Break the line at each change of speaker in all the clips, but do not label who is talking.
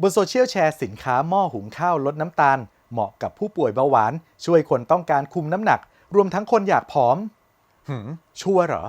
บนโซเชียลแชร์สินค้าหม้อหุงข้าวลดน้ำตาล เหมาะกับผู้ป่วยเบาหวาน ช่วยคนต้องการคุมน้ำหนัก รวมทั้งคนอยากผอม หืมชัวร์เหรอ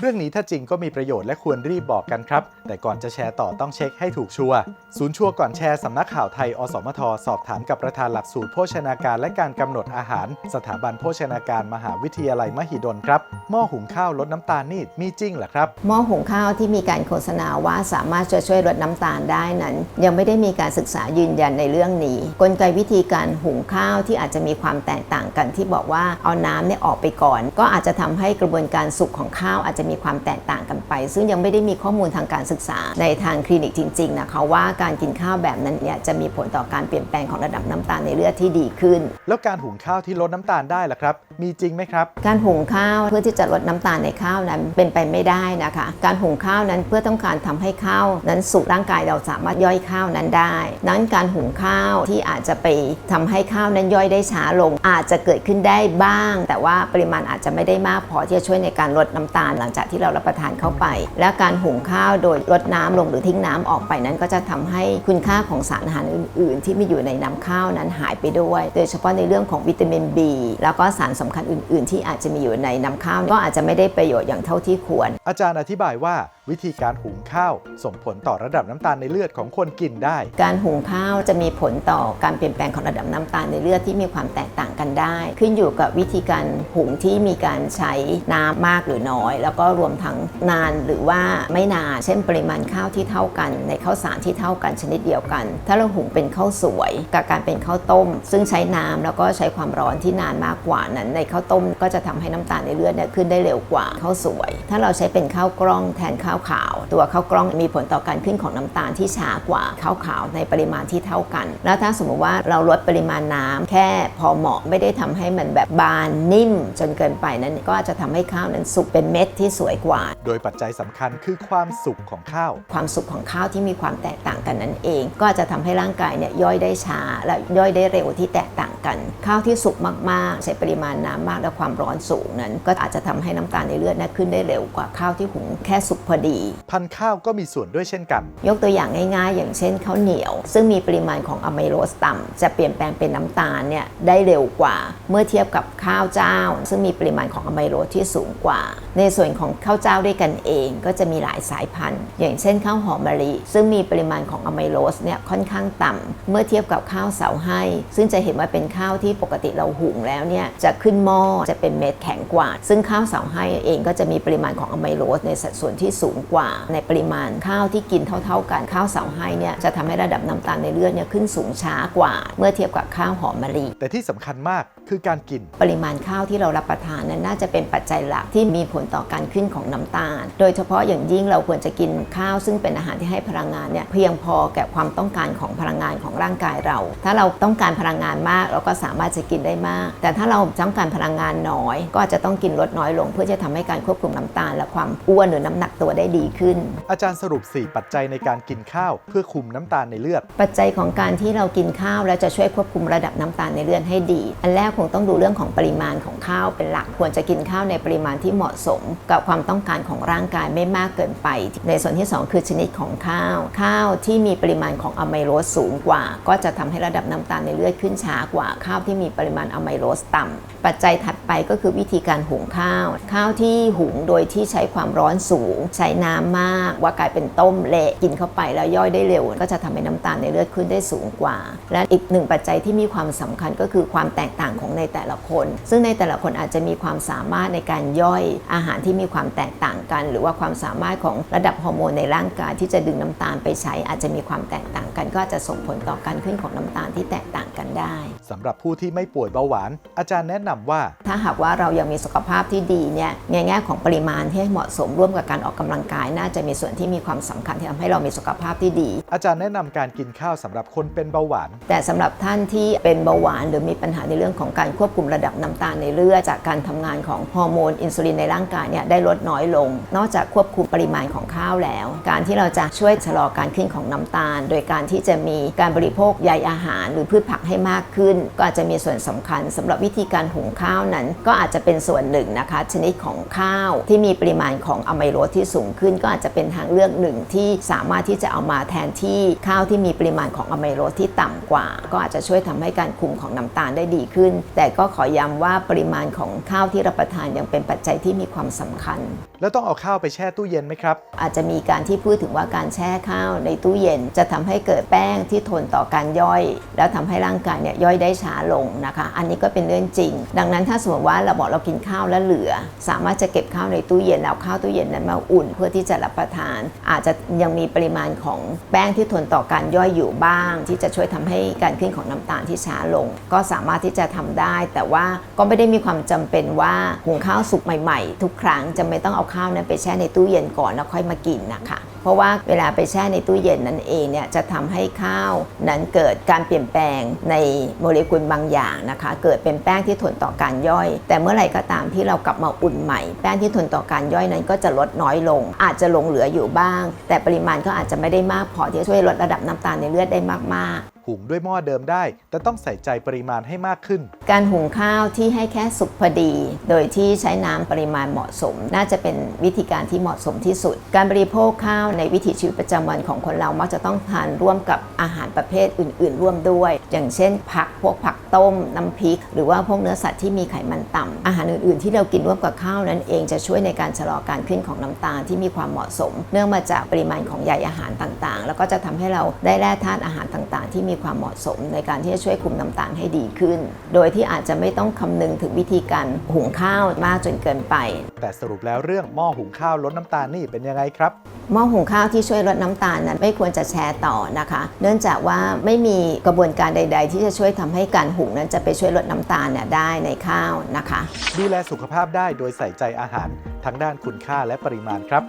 เรื่องนี้ถ้าจริงก็มีประโยชน์และควรรีบบอกกันครับ แต่ก่อนจะแชร์ต่อต้องเช็คให้ถูกชัวร์ศูนย์ชัวร์ก่อนแชร์สำนักข่าวไทย อสมท สอบถามกับประธานหลักสูตรโภชนาการและการกำหนดอาหาร สถาบันโภชนาการมหาวิทยาลัยมหิดลครับหม้อหุงข้าวลดน้ำตาลนี่มีจริงเหรอครับ
หม้อหุงข้าวที่มีการโฆษณาว่าสามารถจะช่วยลดน้ำตาลได้นั้น ยังไม่ได้มีการศึกษายืนยันในเรื่องนี้ กลไกวิธีการหุงข้าวที่อาจจะมีความแตกต่างกันที่บอกว่าเอาน้ำเนี่ยออกไปก่อน ก็อาจจะทำให้กระบวนการสุกของข้าวอาจจะมีความแตกต่างกันไป ซึ่งยังไม่ได้มีข้อมูลทางการศึกษาในทางคลินิกจริงๆนะคะว่าการกินข้าวแบบนั้นเนี่ยจะมีผลต่อการเปลี่ยนแปลงของระดับน้ำตาลในเลือดที่ดีขึ้น
แล้วการหุงข้าวที่ลดน้ำตาลได้ล่ะครับ มีจริงไหมครับ
การหุงข้าวเพื่อที่จะลดน้ำตาลในข้าวนั้นเป็นไปไม่ได้นะคะ การหุงข้าวนั้นเพื่อต้องการทำให้ข้าวนั้นสุกร่างกายเราสามารถย่อยข้าวนั้นได้ นั้นการหุงข้าวที่อาจจะไปทำให้ข้าวนั้นย่อยได้ช้าลง อาจจะเกิดขึ้นได้บ้าง แต่ว่าปริมาณอาจจะไม่ได้มากพอที่จะช่วยในการลดน้ำตาลหลังจากที่เรารับประทานเข้าไป และการหุงข้าวโดยลดน้ำลงหรือทิ้งน้ำออกไปนั้น ก็จะทำให้คุณค่าของสารอาหารอื่น ๆ ที่มีอยู่ในน้ำข้าวนั้นหายไปด้วย โดยเฉพาะในเรื่องของวิตามิน B แล้วก็สารสำคัญอื่น ๆ ที่อาจจะมีอยู่ในน้ำข้าวก็อาจจะไม่ได้ประโยชน์อย่างเท่าที่ควร
อาจารย์อธิบายว่า วิธีการหุงข้าว ส่งผลต่อระดับน้ำตาลในเลือดของคนกินได้
การหุงข้าวจะมีผลต่อการเปลี่ยนแปลงของระดับน้ำตาลในเลือดที่มีความแตกต่างกันได้ ขึ้นอยู่กับวิธีการหุงที่มีการใช้น้ำมากหรือน้อย แล้วก็รวมทั้งนานหรือว่าไม่นานเช่นปริมาณข้าวที่เท่ากัน ในข้าวสารที่เท่ากันชนิดเดียวกัน ถ้าเราหุงเป็นข้าวสวย กับการเป็นข้าวต้ม ซึ่งใช้น้ำแล้วก็ใช้ความร้อนที่นานมากกว่านั้น ในข้าวต้มก็จะทำให้น้ำตาลในเลือดเนี่ยขึ้นได้เร็วกว่าข้าวสวย ถ้าเราใช้เป็นข้าวกล้องแทนข้าวขาว ตัวข้าวกล้องมีผลต่อการขึ้นของน้ำตาลที่ช้ากว่าข้าวขาวในปริมาณที่เท่ากัน แล้วถ้าสมมติว่าเราลดปริมาณน้ำแค่พอเหมาะไม่ได้ทำให้มันแบบบานนิ่มจนเกินไปนั้น ก็อาจจะทำให้ข้าวนั้นสุกเป็นเม็ดที่สวยกว่า
โดยปัจจัยสำคัญคือความสุกของข้าว
ความสุกของข้าวที่มีความแตกต่างกันนั่นเอง ก็จะทำให้ร่างกายเนี่ยย่อยได้ช้า และย่อยได้เร็วที่แตกต่างกัน ข้าวที่สุกมากๆ ใช้ปริมาณน้ำมากและความร้อนสูงนั้น ก็อาจจะทำให้น้ำตาลในเลือดเนี่ยขึ้นได้เร็วกว่าข้าวที่หุงแค่สุกพอดี
พันธุ์ข้าวก็มีส่วนด้วยเช่นกัน
ยกตัวอย่างง่ายๆ อย่างเช่นข้าวเหนียว ซึ่งมีปริมาณของอะไมโลสต่ำจะเปลี่ยนแปลงเป็นน้ำตาลเนี่ยได้เร็วกว่า เมื่อเทียบกับข้าวเจ้า ซึ่งมีปริมาณของอะไมโลสที่สูงกว่า ในส่วนของข้าวเจ้าด้วยกันเองก็จะมีหลายสายพันธุ์ อย่างเช่นข้าวหอมมะลิซึ่งมีปริมาณของอะไมโลสเนี่ยค่อนข้างต่ำเมื่อเทียบกับข้าวเสาให้ ซึ่งจะเห็นว่าเป็นข้าวที่ปกติเราหุงแล้วเนี่ยจะขึ้นหม้อจะเป็นเม็ดแข็งกว่า ซึ่งข้าวเสาให้เองก็จะมีปริมาณของอะไมโลสในสัดส่วนที่สูงูงกว่า ในปริมาณข้าวที่กินเท่า ๆ กันข้าวเสาให้เนี่ยจะทำให้ระดับน้ำตาลในเลือดเนี่ยขึ้นสูงช้ากว่า เมื่อเทียบกับข้าวหอมมะลิ
แต่ที่สำคัญมากคือการกิน
ปริมาณข้าวที่เรารับประทานนั้นน่าจะเป็นปัจจัยหลักที่มีผลต่อการขึ้นของน้ำตาล โดยเฉพาะอย่างยิ่งเราควรจะกินข้าวซึ่งเป็นอาหารที่ให้พลังงานเนี่ยเพียงพอแก่ความต้องการของพลังงานของร่างกายเรา ถ้าเราต้องการพลังงานมากเราก็สามารถจะกินได้มาก แต่ถ้าเราต้องการพลังงานน้อย ก็อาจจะต้องกินลดน้อยลง เพื่อจะทำให้การควบคุมน้ำตาล และความอ้วนหรือน้ำหนักตัวได้ดีขึ้น
อาจารย์สรุป 4 ปัจจัยในการกินข้าวเพื่อคุมน้ำตาลในเลือด
ปัจจัยของการที่เรากินข้าวแล้วจะช่วยควบคุมระดับน้ำตาลในเลือดให้ดี อันแรกคงต้องดูเรื่องของปริมาณของข้าวเป็นหลักควรจะกินข้าวในปริมาณที่เหมาะสม กับความต้องการของร่างกายไม่มากเกินไป ในส่วนที่ 2 คือชนิดของข้าว ข้าวที่มีปริมาณของอะไมโลสสูงกว่า ก็จะทำให้ระดับน้ำตาลในเลือดขึ้นช้ากว่าข้าวที่มีปริมาณอะไมโลสต่ำปัจจัยถัดไปก็คือวิธีการหุงข้าว ข้าวที่หุงโดยที่ใช้ความร้อนสูง ใช้น้ำมากว่ากลายเป็นต้มเละกินเข้าไปแล้วย่อยได้เร็ว ก็จะทำให้น้ำตาลในเลือดขึ้นได้สูงกว่า และอีกหนึ่งปัจจัยที่มีความสำคัญก็คือความแตกต่างของในแต่ละคน ซึ่งในแต่ละคนอาจจะมีความสามารถในการย่อยอาหารที่มีความแตกต่างกัน หรือว่าความสามารถของระดับฮอร์โมนในร่างกายที่จะดึงน้ำตาลไปใช้ อาจจะมีความแตกต่างกัน ก็จะส่งผลต่อการขึ้นของน้ำตาลที่แตกต่างกันได้
สำหรับผู้ที่ไม่ป่วยเบาหวาน อาจารย์แนะนำว่า
ถ้าหากว่าเรายังมีสุขภาพที่ดีเนี่ยในแง่ของปริมาณที่เหมาะสมร่วมกับการออกกำลังกายน่าจะมีส่วนที่มีความสำคัญที่ทำให้เรามีสุขภาพที่ดี
อาจารย์แนะนำการกินข้าวสำหรับคนเป็นเบาหวาน
แต่สำหรับท่านที่เป็นเบาหวาน หรือมีปัญหาในเรื่องของการควบคุมระดับน้ำตาลในเลือดจากการทำงานของฮอร์โมนอินซูลินในร่างกายเนี่ยได้ลดน้อยลง นอกจากควบคุมปริมาณของข้าวแล้ว การที่เราจะช่วยชะลอการขึ้นของน้ำตาล โดยการที่จะมีการบริโภคใยอาหาร หรือพืชผักให้มากขึ้น ก็อาจจะมีส่วนสำคัญสำหรับวิธีการหุงข้าวนั้น ก็อาจจะเป็นส่วนหนึ่งนะคะชนิดของข้าวที่มีปริมาณของอะไมโลสที่สูงขึ้นก็อาจจะเป็นทางเลือกหนึ่งที่สามารถที่จะเอามาแทนที่ข้าวที่มีปริมาณของอะไมโลสที่ต่ำกว่า ก็อาจจะช่วยทำให้การคุมของน้ำตาลได้ดีขึ้น แต่ก็ขอย้ำว่าปริมาณของข้าวที่รับประทานยังเป็นปัจจัยที่มีความสำคัญ
แล้วต้องเอาข้าวไปแช่ตู้เย็นไหมครับ
อาจจะมีการที่พูดถึงว่าการแช่ข้าวในตู้เย็น จะทำให้เกิดแป้งที่ทนต่อการย่อย แล้วทำให้ร่างกายเนี่ยย่อยได้ช้าลงนะคะ อันนี้ก็เป็นเรื่องจริง ดังนั้นถ้าสมมติว่าเราบอกเรากินข้าวแล้วเหลือ สามารถจะเก็บข้าวในตู้เย็นแล้วข้าวตู้เย็นนั้นมาอุ่นเพื่อที่จะรับประทาน อาจจะยังมีปริมาณของแป้งที่ทนต่อการย่อยอยู่บ้าง ที่จะช่วยทำให้การขึ้นของน้ำตาลที่ช้าลง ก็สามารถที่จะทำได้ แต่ว่าก็ไม่ได้มีความจำเป็นว่าหุงข้าวสุกใหม่ ๆ ทุกครั้งจะไม่ต้องเอาข้าวนั้นไปแช่ในตู้เย็นก่อนแล้วค่อยมากินนะคะเพราะว่าเวลาไปแช่ในตู้เย็นนั่นเองเนี่ยจะทำให้ข้าวนั้นเกิดการเปลี่ยนแปลงในโมเลกุลบางอย่างนะคะ เกิดเป็นแป้งที่ทนต่อการย่อย แต่เมื่อไหร่ก็ตามที่เรากลับมาอุ่นใหม่ แป้งที่ทนต่อการย่อยนั้นก็จะลดน้อยลง อาจจะหลงเหลืออยู่บ้าง แต่ปริมาณก็อาจจะไม่ได้มากพอที่จะช่วยลดระดับน้ำตาลในเลือดได้มากๆ
หุงด้วยหม้อเดิมได้ แต่ต้องใส่ใจปริมาณให้มากขึ้น
การหุงข้าวที่ให้แค่สุกพอดี โดยที่ใช้น้ำปริมาณเหมาะสม น่าจะเป็นวิธีการที่เหมาะสมที่สุด การบริโภคข้าวในวิถีชีวิตประจำวันของคนเรามักจะต้องทานร่วมกับอาหารประเภทอื่น ๆ ร่วมด้วย อย่างเช่น ผักพวกผักต้มน้ำพริก หรือว่าพวกเนื้อสัตว์ที่มีไขมันต่ำอาหารอื่น ๆ ที่เรากินร่วมกับข้าวนั้นเองจะช่วยในการชะลอการขึ้นของน้ำตาลที่มีความเหมาะสม เนื่องมาจากปริมาณของใยอาหารต่าง ๆ แล้วก็จะทำให้เราได้แร่ธาตุอาหารต่าง ๆ ที่มีความเหมาะสม ในการที่จะช่วยคุมน้ำตาลให้ดีขึ้น โดยที่อาจจะไม่ต้องคำนึงถึงวิธีการหุงข้าวมากจนเกินไป
แต่สรุปแล้วเรื่องหม้อหุงข้าวลดน้ำตาลนี่เป็นยังไงครับ
หม้อหุงข้าวที่ช่วยลดน้ำตาลนั้นไม่ควรจะแชร์ต่อนะคะ เนื่องจากว่าไม่มีกระบวนการใด ๆ ที่จะช่วยทำให้การหุงนั้นจะไปช่วยลดน้ำตาลเนี่ยได้ในข้าวนะคะ
ดูแลสุขภาพได้โดยใส่ใจอาหารทั้งด้านคุณค่าและปริมาณครับ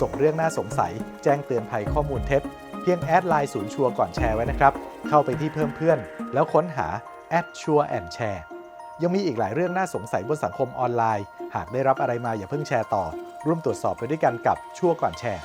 ส่งเรื่องน่าสงสัย แจ้งเตือนภัยข้อมูลเท็จ เพียงแอดไลน์ศูนย์ชัวร์ก่อนแชร์ไว้นะครับ เข้าไปที่เพิ่มเพื่อน แล้วค้นหาแอดชัวร์แอนแชร์ยังมีอีกหลายเรื่องน่าสงสัยบนสังคมออนไลน์ หากได้รับอะไรมาอย่าเพิ่งแชร์ต่อ ร่วมตรวจสอบไปด้วยกันกับชัวก่อนแชร์